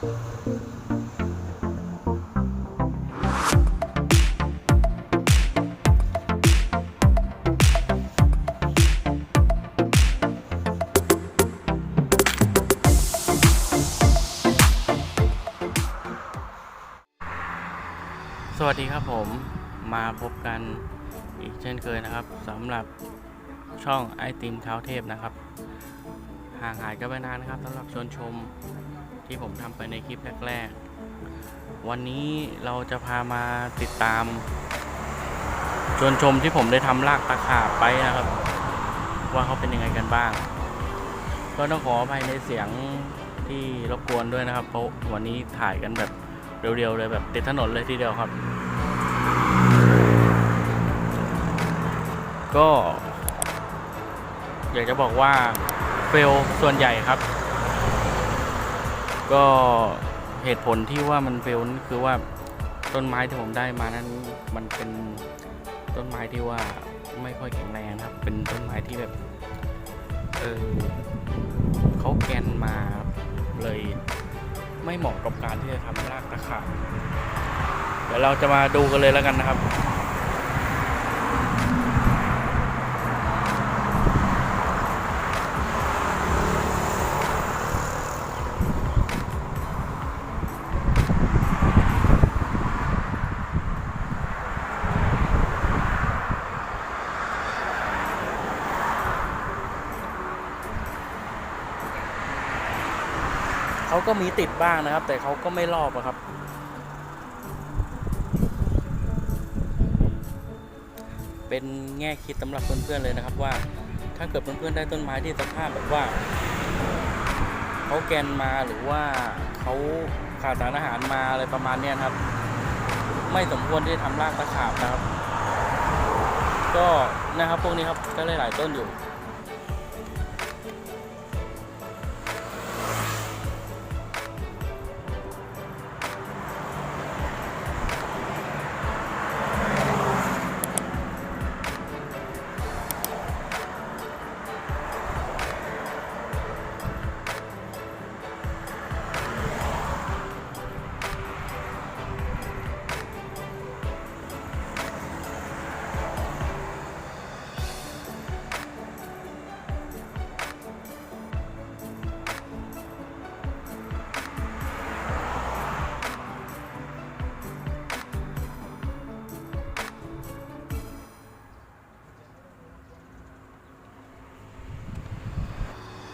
สวัสดีครับผมมาพบกันอีกเช่นเคยนะครับสำหรับช่องไอติมเท้าเทพนะครับ ห่างหายกันไปนานนะครับสำหรับชวนชม ที่ผมทำไปในคลิปแรกๆ วันนี้เราจะพามาติดตาม ชวนชมที่ผมได้ทำลากตะขาบไปนะครับ ว่าเขาเป็นยังไงกันบ้าง ก็ต้องขออภัยในเสียงที่รบกวนด้วยนะครับ เพราะวันนี้ถ่ายกันแบบเร็วๆเลยแบบติดถนนเลยทีเดียวครับ ก็ อยากจะบอกว่าเฟลส่วนใหญ่ครับ ก็เหตุผลที่ว่ามันเฟลนั่นคือว่าต้นไม้ที่ผมได้มานั้นมันเป็นต้นไม้ที่ว่าไม่ค่อยแข็งแรงครับ เป็นต้นไม้ที่แบบ เออเขาแกนมาเลย ไม่เหมาะกับการที่จะทำรากตะขาบเดี๋ยวเราจะมาดูกันเลยแล้วกันนะครับ เขาก็มีติดบ้างนะครับ แต่เขาก็ไม่รอบอะครับ เป็นแง่คิดสำหรับเพื่อนๆเลยนะครับว่าถ้าเกิดเพื่อนๆได้ต้นไม้ที่สภาพแบบว่าเขาแกนมาหรือว่าเขาขาดสารอาหารมาอะไรประมาณนี้ครับ ไม่สมควรที่จะทำรากตะขาบนะครับ ก็นะครับพวกนี้ครับก็หลายๆต้นอยู่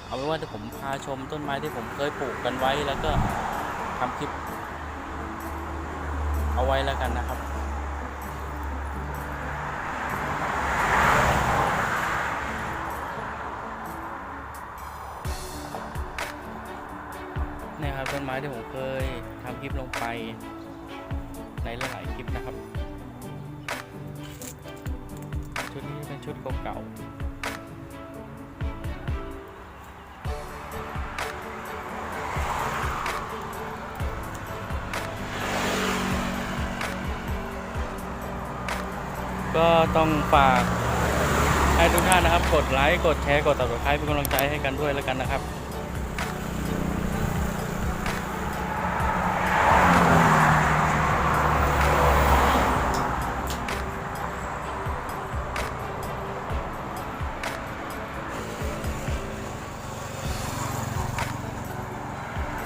เอาเป็นว่าจะผมพาชมต้นไม้ที่ผมเคยปลูกกันไว้แล้วก็ทำคลิป เอาไว้แล้วกันนะครับนี่ครับต้นไม้ที่ผมเคยทำคลิปลงไปในหลายๆคลิปนะครับ ชุดนี้เป็นชุดเก่าๆ ก็ต้องฝากให้ทุกท่านนะครับ กดไลค์ กดแชร์ กด subscribe เป็นกำลังใจให้กันด้วยแล้วกันนะครับ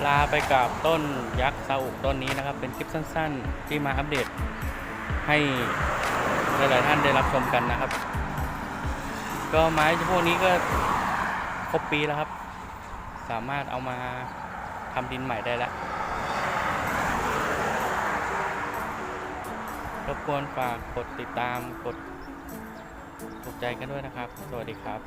ลาไปกับต้นยักษ์ซาอุต้นนี้นะครับ เป็นคลิปสั้น ๆ ที่มาอัปเดตให้ หลายๆท่านได้รับชมกันนะครับ ก็ไม้พวกนี้ก็ครบปีแล้วครับ สามารถเอามาทำดินใหม่ได้แล้วรบกวนฝากกดติดตามกดถูกใจกันด้วยนะครับ สวัสดีครับ